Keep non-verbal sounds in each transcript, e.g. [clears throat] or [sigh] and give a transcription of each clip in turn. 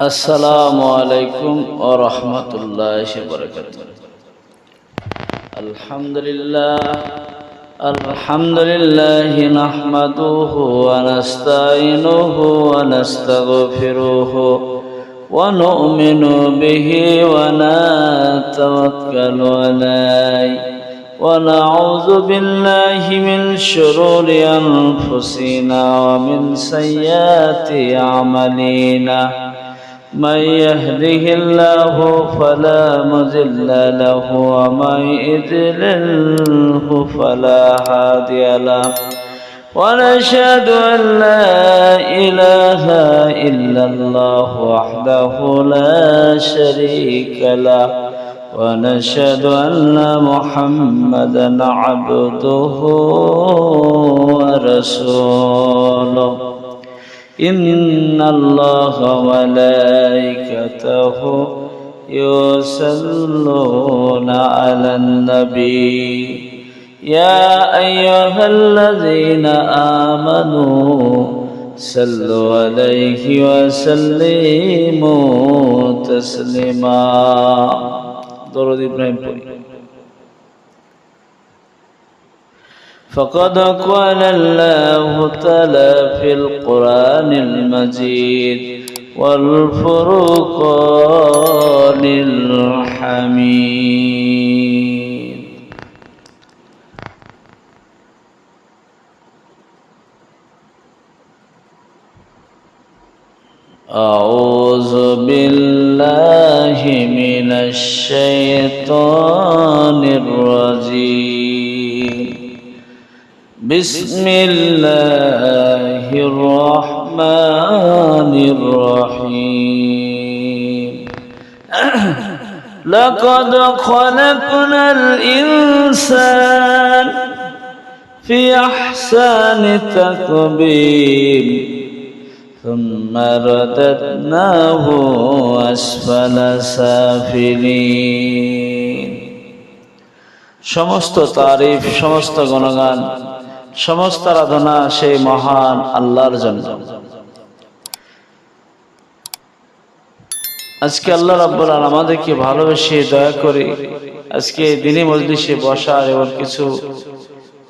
আসসালামু আলাইকুম ও রহমতুল্লাহ আলহামদুলিল্লাহ আলহামদুলিল্লাহ নাহমাদুহু ওয়া নাস্তাইনুহু ওয়া নাস্তাগফিরুহু ওয়া নুমিনু বিহি ওয়া নাতাওয়াক্কালু আলাইহি ওয়া নাউযু বিল্লাহি মিন শুরুরি আনফুসিনা ওয়া من يهده الله فلا مضل له ومن يضلله فلا هادي له. ونشهد أن لا إله إلا الله وحده لا شريك له. ونشهد أن محمدا عبده ورسوله. إن الله وملائكته يصلون على النبي يا أيها الذين آمنوا صلوا عليه وسلموا تسليما. درود إبراهيم فقد قال الله تعالى في القرآن المجيد والفرقان الحميد. أعوذ بالله من الشيطان الرجيم. بسم الله الرحمن الرحيم [clears throat] لقد خلقنا الإنسان في أحسن تقويم ثم رددناه أسفل سافلين সমস্ত তারিফ সমস্ত গণগান সমস্ত আরাধনা সেই মহান আল্লাহর জন্য। আজকে আল্লাহ রাব্বুল আলামিন আমাদেরকে ভালোবেসে দয়া করে আজকে দিনে মজলিসে বসার এবং কিছু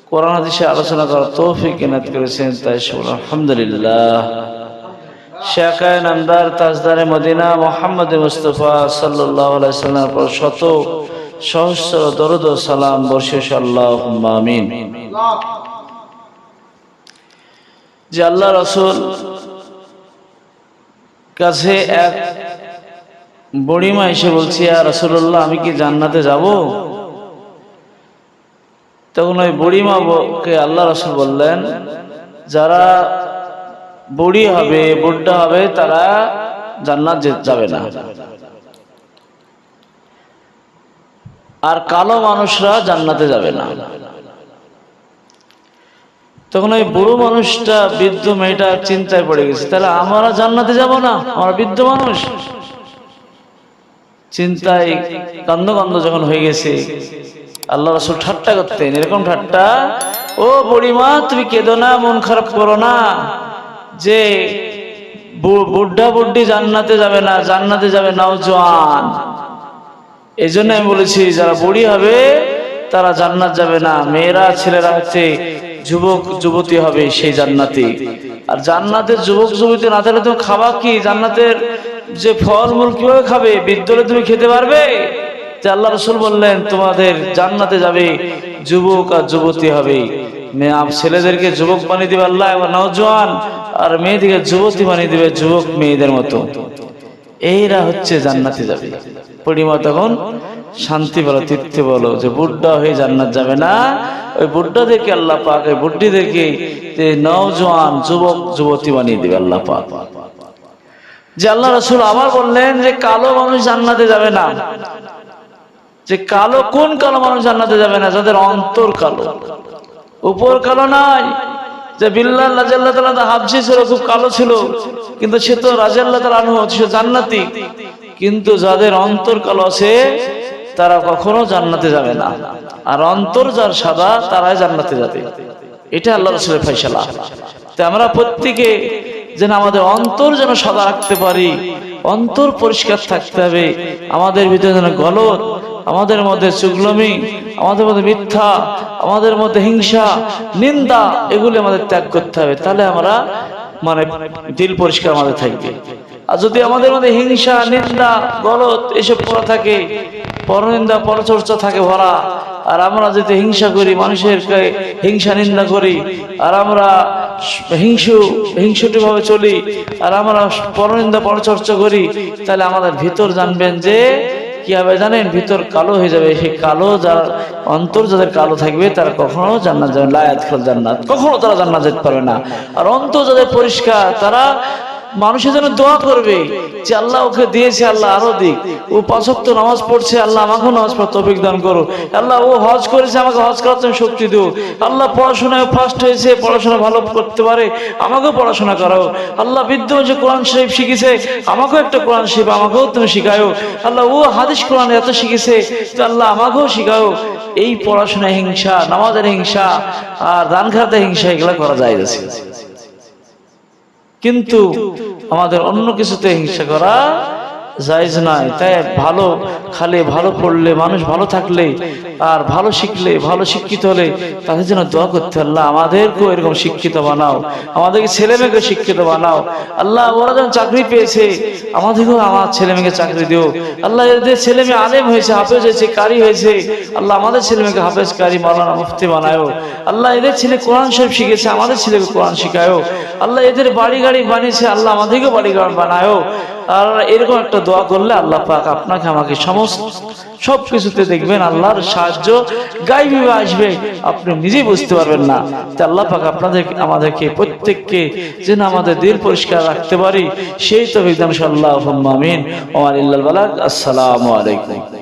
কোরআন হাদিসে আলোচনা করার তৌফিক এনাত করেছেন, তাই শুনুন আলহামদুলিল্লাহ। শেখায় নামদার তাজদারে মদিনা মোহাম্মদ মুস্তফা সাল্লাহ সাল্লাম পর শত সহস্র দরদ ও সালাম বর্ষে আল্লাহ আমিন। যে আল্লাহ রসুল কাছে এক বুড়িমা এসে বলছি আর রসুল্লাহ আমি কি জান্নাতে যাব? তখন ওই বুড়িমা কে আল্লাহ রসুল বললেন, যারা বড়ি হবে বুড্ঢা হবে, তারা জান্নাত যাবে না। আর কালো মানুষরা জান্নাতে যাবে না। তখন ওই বুড়ো মানুষটা, বৃদ্ধ মেয়েটা চিন্তায় পড়ে গেছে। তাহলে আমরা জান্নাতে যাব না? আমরা বৃদ্ধ মানুষ? চিন্তায় কান্দ কান্দ যখন হয়ে গেছে, আল্লাহ রসুল ঠাট্টা করতেন। এরকম ঠাট্টা, ও বুড়িমা তুমি কেঁদো না, মন খারাপ করো না। যে বুড্ঢা বুড্ডি জান্নাতে যাবে না, জান্নাতে যাবে নওজোয়ান। এই জন্য আমি বলেছি, যারা বুড়ি হবে, তারা জান্নাত যাবে না। মেয়েরা, ছেলেরা হচ্ছে যুবক, যুবতী হবে সেই জান্নাতে। আর জান্নাতের যুবক, যুবতী না থাকলে তুমি খাবা কি? জান্নাতের যে ফলমূল কীভাবে খাবে? বিদ্যালয়ে তুমি খেতে পারবে? আল্লাহ রসুল বললেন, তোমাদের জান্নাতে যাবে যুবক আর যুবতী হবে। ছেলেদেরকে যুবক বানিয়ে দিবে আল্লাহ এবং নওজোয়ান। আর মেয়েদিকে যুবতী বানিয়ে দিবে যুবক মেয়েদের মতো। এইরা হচ্ছে জান্নাতে যাবে। পরিমা তখন শান্তি বলো, তৃপ্তি বলো, যে বুড্ডা হয়ে জান্নাত যাবে না। ওই বুড্ডাদেরকে আল্লাহ পাক, ওই বুড্ডিদেরকে যে নওজোয়ান যুবক, যুবতী বানিয়ে দিবে আল্লাহ পাক। যে আল্লাহ রসুল আবার বললেন যে কালো মানুষ জান্নাতে যাবে না। যে কালো, কোন কালো মানুষ জান্নাতে যাবে না? যাদের অন্তর কালো। উপর কালো নাই। যে বিল্লাল রাজাল্লাহ তালা হাবসি ছিল, খুব কালো ছিল। কিন্তু সে তো রাজাল্লাহ তালা সে জান্নাতি। কিন্তু যাদের অন্তর কালো আছে তারা কখনো জান্নাতে যাবে না। আর অন্তর যার সাদা, তারাই জান্নাতে যাবে। এটা আল্লাহ রসুলের ফয়সালা। তো আমরা প্রত্যেকে যেন আমাদের অন্তর যেন সাদা রাখতে পারি, অন্তর পরিষ্কার থাকতে হবে। আমাদের ভিতরে যেন গলত, আমাদের মধ্যে চুগলমি আমাদের মধ্যে মিথ্যা, আমাদের মধ্যে হিংসা, নিন্দা, এগুলি আমাদের ত্যাগ করতে হবে। তাহলে আমরা মানে দিল পরিষ্কার আমাদের থাকবে। আর যদি আমাদের মধ্যে হিংসা, নিন্দা, গলত এসব পড়া থাকে পরনিন্দা, পরচর্চা থাকে ভরা। আর আমরা যদি হিংসা করি, মানুষের হিংসা নিন্দা করি। আর আমরা হিংসু, হিংসুটি ভাবে চলি। আর আমরা পরনিন্দা, পরচর্চা করি। তাহলে আমাদের ভিতর জানবেন যে, কি হবে জানেন? ভিতর কালো হয়ে যাবে। সেই কালো যার অন্তর যাদের কালো থাকবে, তারা কখনো জান্নাত যাবে লায়াত খোল জান্নাত। কখনো তারা জান্নাত যেতে পারবে না। আর অন্তর যাদের পরিষ্কার, তারা মানুষের জন্য দোয়া করবে যে আল্লাহ ওকে দিয়েছে, আল্লাহ আরও দিক। ও পাঁচক্ত নামাজ পড়ছে, আল্লাহ আমাকেও নামাজ পড়তে দান করো। আল্লাহ, ও হজ করেছে, আমাকে হজ করার তুমি শক্তি দিও। আল্লাহ, পড়াশোনায় ফার্স্ট হয়েছে, পড়াশোনা ভালো করতে পারে, আমাকেও পড়াশোনা করাও। আল্লাহ বিদ্যমান যে কোরআন শরীফ শিখেছে, আমাকেও একটা কোরআন শরীফ, আমাকেও তুমি শিখাও আল্লাহ, ও হাদিস কোরআন এত শিখেছে, তো আল্লাহ আমাকেও শিখাও এই পড়াশোনা হিংসা, নামাজের হিংসা আর দান খাতে হিংসা, এগুলা করা যায় কিন্তু আমাদের অন্য কিছুতে হিংসা করা জায়জ নয়। তাই ভালো খালে ভালো পড়লে, মানুষ ভালো থাকলে আর ভালো শিখলে, ভালো শিক্ষিত হলে তাদের জন্য দোয়া করতে আল্লাহ। আমাদেরকেও এরকম শিক্ষিত বানাও। আমাদেরকে ছেলে মেয়েকে শিক্ষিত বানাও। আল্লাহ, ওরা যখন চাকরি পেয়েছে, আমাদেরকেও আমার ছেলে মেয়েকে চাকরি দিও। আল্লাহ, এদের ছেলে মেয়ে আলেম হয়েছে, হাফেজ হয়েছে, কারি হয়েছে, আল্লাহ আমাদের ছেলে মেয়েকে হাফেজ, কারি মাওলানা মুফতি বানায়ও। আল্লাহ, এদের ছেলে কোরআন শরীফ শিখেছে, আমাদের ছেলেকে কোরআন শিখায়ও। আল্লাহ, এদের বাড়ি গাড়ি বানিয়েছে, আল্লাহ আমাদেরকেও বাড়ি গাড়ি বানায়ও। আর এরকম একটা দোয়া করলে আল্লাহ পাক আপনাকে আমাকে সমস্ত সব কিছুতে দেখবেন, আল্লাহর সাহায্য গাইবি আসবে, আপনি নিজেই বুঝতে পারবেন না। যে আল্লাহ পাক আপনাদের আমাদেরকে প্রত্যেককে যেন আমাদের দিল পরিষ্কার রাখতে পারি, সেই তো বিধান সাল্লাহ আমিন। ওমার আসসালামু আলাইকুম।